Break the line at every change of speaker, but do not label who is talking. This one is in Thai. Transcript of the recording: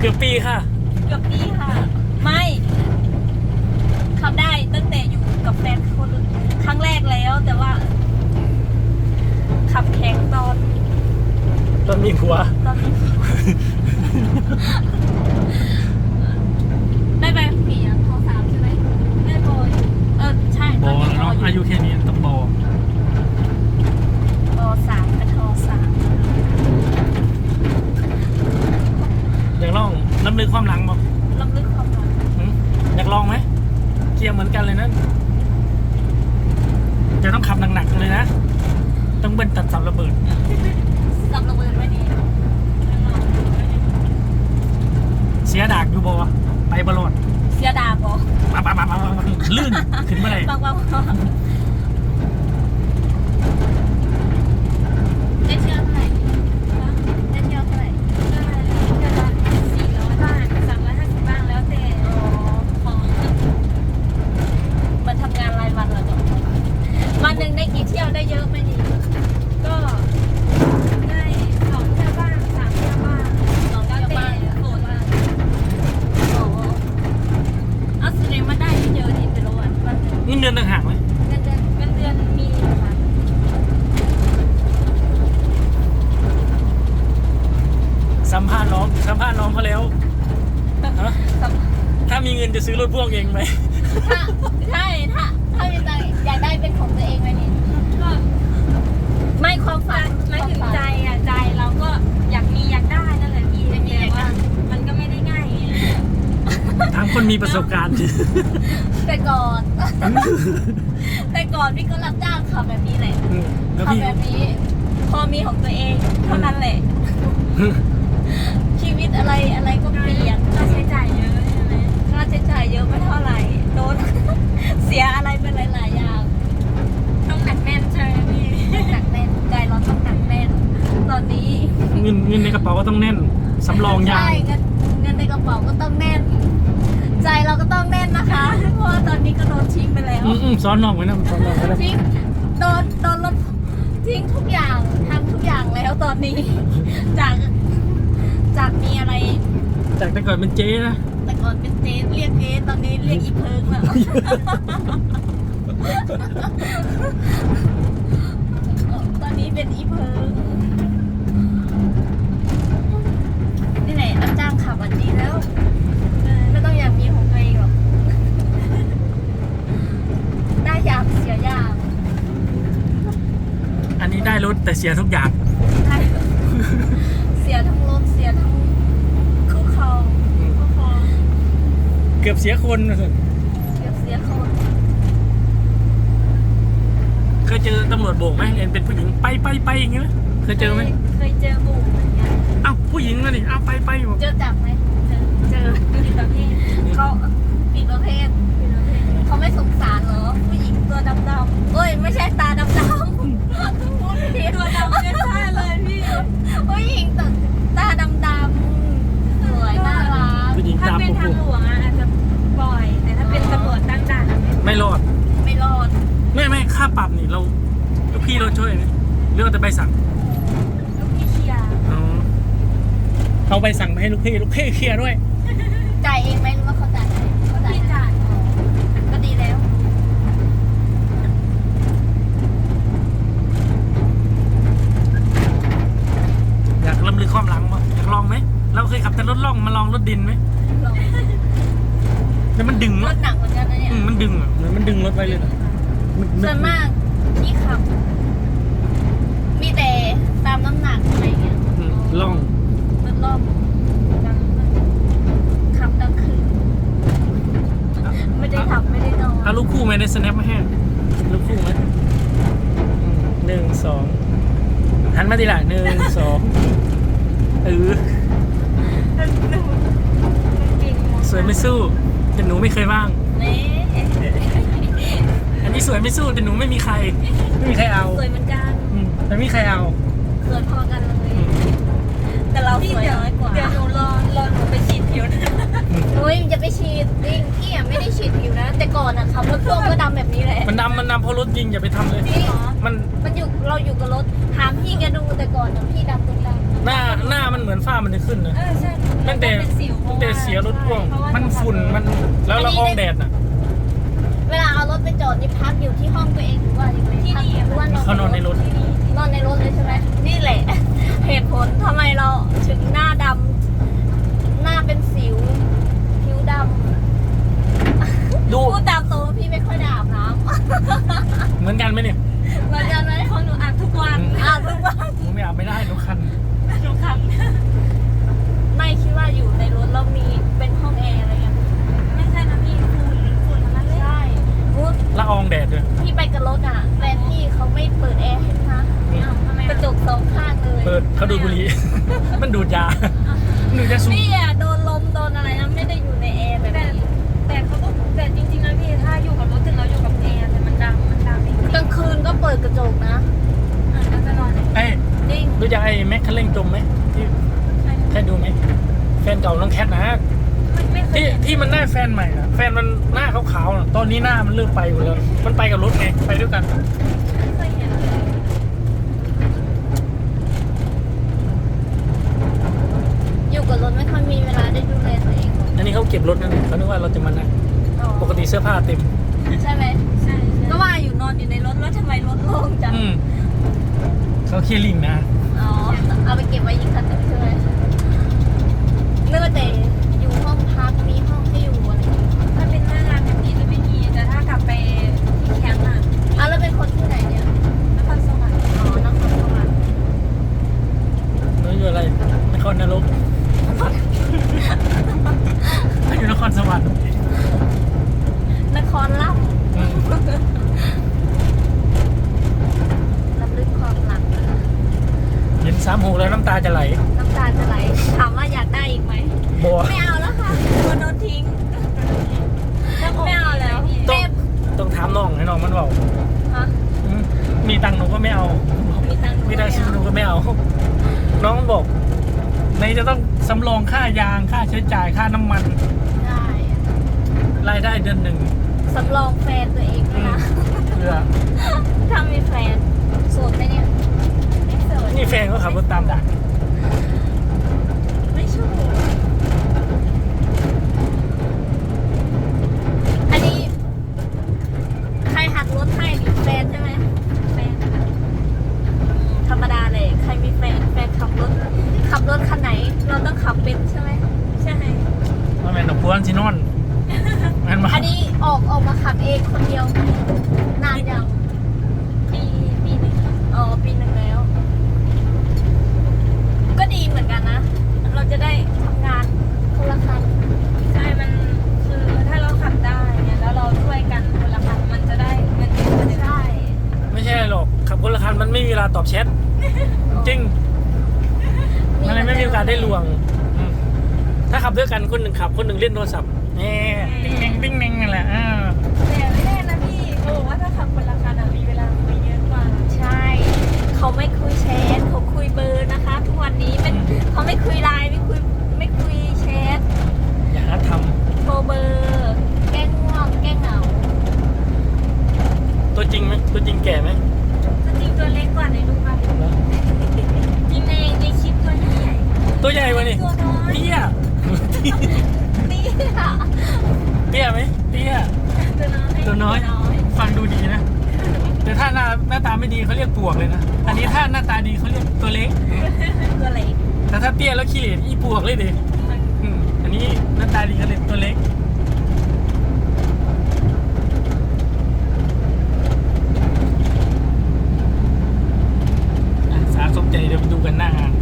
เกือบปีค่ะ
เกือบปีค่ะ ไม่ขับได้ตั้งแต่อยู่กับแฟนคนครั้งแรกแล้วแต่ว่า ขับแข่งตอน
ตอนมีผัว
ตอนได้ไปปีอะทสามใช่ไหมได้โบอยู่เออใช่
บ
ตอ
อน
นี้
เนาะ
โบ
อายุแค่นี้ต้องบอ
โบสามกับทสาม
อยากลองน้ำลึกความหลังบ่
ลำลึกความหลัง
หึอยาก ลองไหมเกียร์เหมือนกันเลยนะจะต้องขับหนักๆเลยนะ ต้องเบิ้ลตัดสับระเบิด
สับระเบิดไว้ดี
เสียดากอยู่บอไปบอลอด
เสียดาบอ
ปั๊บปั๊บปั๊บปั๊บปั๊บลื่นขึ้นเมื่อไหร่
บางบางได้เที่ยวเท่าไหร่ได้เที่ยวเท่าไหร่ได้เที่ยวละสี่ร้อยบ้างสามร้อยห้าสิบบ้างแล้วแต่ของมันทำงานรายวันเหรอเนาะวัน หนึ่งได้กี่เที่ยวได้เยอะไหมนี่ก็ได้สองเที่ยวบ้างสามเที่ยวบ้างสองเที่ยวบ้างโสดบ้างโอ้เอาแสดงว่าได้ไม่เยอะนี่แต่ละวันวันหนึ่ง
นี่เดือนต่างหากไหม
เงินเดือนเงินเดือนมีอยู่ค่ะ
สัมภาษณ์น้องสัมภาษณ์น้องเขาแล้วฮะถ้ามีเงินจะซื้อรถพ่วงเองไหม
ถ้าใช่ถ้าถ้ามีตังค์อยากได้ เป็นของตัวเองไหมนี่ก็ไม่ความฝันไม่ถึงใจอะใจเราก็อยากมีอยากได้นั่นแหละพี่แต่ว่ามันก็ไม่ได้ง่ายไง
ทางคนมีประสบการณ์
แต่ก่อน แต่ก่อนพี่ก็รับจ้างขับแบบนี้แหละ
อืมแล้ว
ขับ
พี่
แบบนี้พอมีของตัวเองเท่านั้นแหละชีวิตอะไร สำ
รองยาง
ใช่เงินเงินในกระเป๋าก็ต้องแน่น ใจเราก็ต้องแน่นนะคะ เพราะว่าตอนนี้ก็โดนทิ้งไปแล้ว
อืมอืมซ้อนน้องไว้นะซ้อนน้องไว้นะ
ทิ้งโดนโดนรถทิ้งทุกอย่างทำทุกอย่างแล้วตอนนี้ จากจากมีอะไร
จากแต่ก่อนเป็นเจ๊นะ
แต่ก่อนเป็นเจ๊เรียกเจ๊ตอนนี้เรียกอีเพิงแล้วตอนนี้เป็นอีเพิงนี่ไหนรับ จ้างขับอันนี้แล้วไม่ต้องอยากมีของตัวเองหรอกได้ยามเสียยาม
อันนี้ได้รถแต่เสียทุกอย่าง
ได้เสียทั้งรถเสียทั้งคู่ครองคู่ครอง
เกือบเสียคน
เสียเสียคน
เคยเจอตำรวจโบกไหมเห็นเป็นผู้หญิงไปไปไปอย่างเงี้ยเคยเจอไหม
เคยเจอบุกเหมือนกัน
อ้าว ผู้หญิงนะนี่อ้าวไปไปบอก
เจอจับไหมเจอเจอผิดประเภทเขาผิดประเภทผิดประเภทเขาไม่สงสารเหรอ ผู้หญิงตัวดำๆเอ้ยไม่ใช่ตาดำๆพูดผิดตัวดำไม่ใช่เลยพี่ผู้หญิงตัวตาดำๆสวยน่ารัก
ผู้หญิง
ถ้า
ตาม
เป็น
ปุ๊บ
ทางหลวงอะอาจจะปล่อย แต่ถ้าเป็นตำรวจตั้งด่านอะไม่
ไม่รอด
ไม่รอด
ไม่ไม่ค่าปรับนี่เราลูกพี่เราช่วยไหมหรือเอาแต่ใบสั่ง
ลูกพี่เชียร์
อ๋อ เอาใบสั่งมาให้ลูกพี่ลูกพี่เคลียร์ด้วย
จ่ายเองไหมหรือว่าเขาจ่ายให้เขาจ่าย
พี่
ให้
จ่าย
อ๋อก็ดีแล้ว
อยากลำลึกความหลังมั้ยอยากลองไหมเราเคยขับแต่รถล่องมาลองรถดินไหม
ลอง
แล้วมันดึง
ร
อะ
ถหนักเหมือนกันนะเนี่ย
อืมมันดึงอะเหมือนมันดึงรถไว้เลยนะมัน
ส่วนมากที่ขับ มีแต่ตามน้ำหนักอะไรเงี้ย
อืมล่อง
รถรอบดังขับกลางคืนไม่ได้ขับไม่ได้นอน
เอาลูกคู่ไหมในสแนปมาให้ลูกคู่ไหมอืมหนึ่งสองหันมาทีหลังหนึ่งสองเออสวยไม่สู้ แต่หนูไม่เคยว่าง
นี่
อันนี้สวยไม่สู้แต่หนูไม่มีใคร ไม่มีใครเอา
สวยเหมือนกัน
อืมแต่ไม่มีใครเอา
สวยพอกันเลยแต่ เราสวยน้อยกว่า
เดี๋ยวหนูรอรอหนูไปฉีดผิวนะ
อุ้ยมันจะไปฉีดจริงพี่อะไม่ได้ฉีดผิวนะ แต่ก่อนอะขับรถพ่วงก็ดำแบบนี้แหละ
มันดำมันดำเพราะรถยิงอย่าไปทำเลย
จริงเหรอ
มัน
มันอยู่เราอยู่กับรถถามพี่แกดูแต่ก่อนอะพี่ดำตรงดำ
หน้าหน้ามันเหมือนฝ้ามันจะขึ้นนะ
เออใช่
ตั้งแต่
เป็นสิวพ
ตั้
ราะ
งแต่
ว่า
เสียรถพ่วง
ใช่เพราะว่า
มันฝุ่นมันแล้วละอองแดดน่ะ
เวลาเอารถไปจอดนี่พักอยู่ที่ห้องตัวเองหรือว่ายังไง
ที่นี่
พักหรือว่านอน
เขานอนในรถ
ที่นี่
นอนในรถเลยใช่ไหมนี่แหละ เหตุผลทำไมเรา ถึงหน้าดำหน้าเป็นสิวผิวดำ
ดู
พูดตามตรงพี่ไม่ค่อยได้อาบน้
เหมือนกันไหมเนี่ยำ
เหมือนกันไหม
ของหนูอาบทุกวัน
อาบทุกวัน
ผ
มไม่
อาบ
ไม่ได้ ริ
งรู้จั
ก
ไอ้
แม็กคันเร่งจมไหมที่แค่ดูไหมแฟนเก่าน้องแคทนะ
ไม่ไม่เคย
ที่
เห็น
ที่มันได้แฟนใหม่อะแฟนมันหน้าขาวๆน่ะตอนนี้หน้ามันเริ่มไปหมดแล้วมันไปกับรถไงไปด้วยกัน
ไม่เคยเห็นเลย
อยู่กับรถไม่ค่อยมีเวลาได้ดูแลตัวเองหรอก
อันนี้เขาเก็บรถนั่นเขานึกว่าเราจะมานั่ง
อ๋อ
ปกติเสื้อผ้าเต็ม
ใช่ไหม
ใช่ใช่
ก็ว่าอยู่นอนอยู่ในรถแล้วทำไมรถโล่งจัง
อืมเขาเคลียร์ลิงนะ
อ๋อ เอาไปเก็บไว้ยิงคันหนึงใช่ไหมนึกว่าแต่อยู่ห้องพักมีห้องให้อยู่อะไรอย่างเงี้ย
ถ้าเป็นหน้างานแบบนี้จะไม่มีแต่ถ้ากลับไปที่แคมป์อะ
เอาแล้วเป็นคนที่ไหนเนี่ย
นครสวรรค์
อ๋อนครสวรรค์
แล้วอยู่อะไรนครนรกอยู่นครสวรรค์
นครล่
อืมำ
ลำลึกความหลัง
เห็น สามหกแล้วน้ำตาจะไหล
น้ำตาจะไหลถามว่าอยากได้อีกไหม
บัว
ไม่เอาแล้วค่ะกลัวโดนทิ้งไม่เอาแล้ว
ต้อ
แม่
งต้องถามน้องให้น้องมันบอก
ฮะ
อืมมีตังค์หนูก็ไม่เอา
มีตังค์
มีตังค์ซื้อหนูก็ไม่เอา น้องมันบอกในจะต้องสำรองค่ายางค่าใช้จ่ายค่าน้ำมัน
ได้
รายได้เดือนหนึ่ง
สำรองแฟนตัวเองด้วยนะ
เพื่อ
ถ้ามีแฟนโสดไหมเนี่ย
ไม่เสิร์ช
นี่แฟนเขาขับรถตามด่าน
ไม่ชูอันนี้ ใครหักรถให้หรือแฟนใช่ไหม
แฟนค่ะ
ธรรมดาเลยใครมีแฟนแฟนขับรถ ขับรถคันไหน เราต้องขับเป็นใช่ไหม
ใช่
มาแม่นดอกพวนสินอนแม่นมา
อันนี้ออกออกมาขับเองคนเดียวนานยัง
ปีปีหนึงค่ะ
อ๋อปีหนึ่งแล้ว ก็ ดีเหมือนกันนะ เราจะได้ทำงานคนละคัน
ใช่ มันคือถ้าเราขับได้เนี่ยแล้วเราช่วยกันคนละคันมันจะได้เงินเยอะกว่าเดิม
ใช่
ไม่ใช่หรอกขับคนละคันมันไม่มีเวลาตอบแชทจริงมันเลยไม่มีโอกาสได้ลวงอืมถ้าขับด้วยกันคนหนึ่งขับคนหนึ่งเล่นโทรศัพท์แน่ติ้งเน่งติ้งเน่งนั่นแหละอ่า
แต่ไม่ได้นะพี่เขาบอกว่าถ้าขับคนละคันอะมีเวลาคุยเยอะกว่า
ใช่ เขาไม่คุยแชทเขาคุยเบอร์นะคะ ทุกวันนี้เป็นเขาไม่คุยไลน์ไม่คุยไม่คุยแชท
อย่าหาท
โทรเบอร์ แกล้งง่วงแกล้งเหงาำ
ตัวจริงไหมตัวจริงแก่ไหม
จริงๆตัวเล็ กกว่าในรูปอะจริงในในคลิปตัวใหญ่
ตัวใหญ่กว่านี่
ตัวน้อย
เตี้ย
นี่ค่ะ
เตี้ยไหมเตี้ย
ตัวน้อย
ตัวน้อย ฟังดูดีนะ แต่ถ้าหน้าหน้าตาไม่ดีเขาเรียกปวกเลยนะ อันนี้ถ้าหน้าตาดีเขาเรียกตัวเล็ก
ตัวเล็ก
แต่ถ้าเตี้ยแล้วขี้เหร่อีปวกเลยดิอืมอันนี้หน้าตาดีก็เลย ใจเดี๋ยวไปดูกันหน้างาน